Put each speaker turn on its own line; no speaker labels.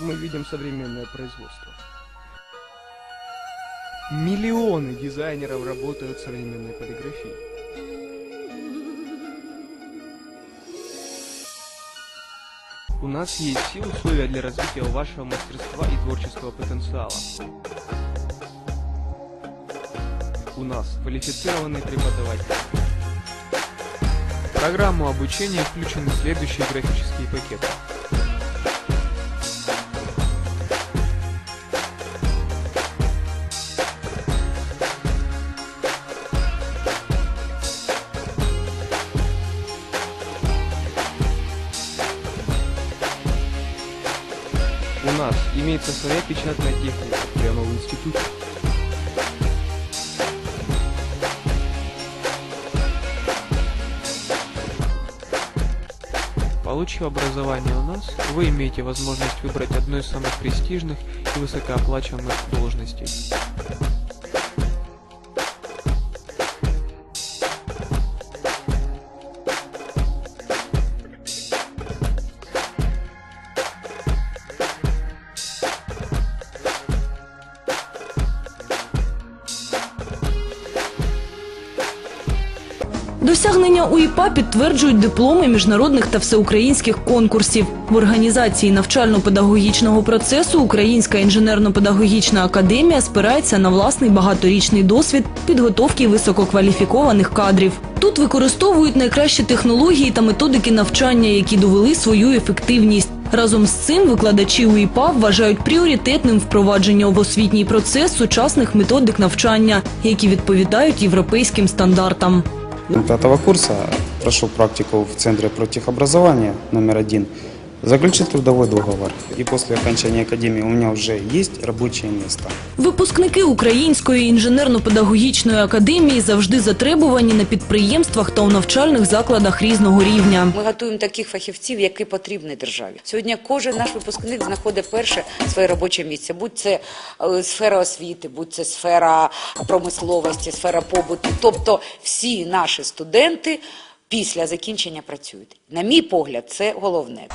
мы видим современное производство. Миллионы дизайнеров работают в современной полиграфии. У нас есть все условия для развития вашего мастерства и творческого потенциала. У нас квалифицированные преподаватели.
В программу обучения включены следующие графические пакеты.
Нас имеется своя печатная техника прямо в институте.
Получив образование у нас, вы имеете возможность выбрать одну из самых престижных и высокооплачиваемых должностей.
Досягнення УІПА підтверджують дипломи міжнародних та всеукраїнських конкурсів. В організації навчально-педагогічного процесу Українська інженерно-педагогічна академія спирається на власний багаторічний досвід підготовки висококваліфікованих кадрів. Тут використовують найкращі технології та методики навчання, які довели свою ефективність. Разом з цим викладачі УІПА вважають пріоритетним впровадження в освітній процес сучасних методик навчання, які відповідають європейським стандартам.
Пятого курса прошел практику в Центре профтехобразования номер один, заключил трудовой договор. И после окончания академии у меня уже есть рабочее место.
Випускники Української інженерно-педагогічної академії завжди затребувані на підприємствах та у навчальних закладах різного рівня.
Ми готуємо таких фахівців, які потрібні державі. Сьогодні кожен наш випускник знаходить перше своє робоче місце. Будь це е, сфера освіти, будь це сфера промисловості, сфера побуту. Тобто всі наші студенти після закінчення працюють. На мій погляд, це головне.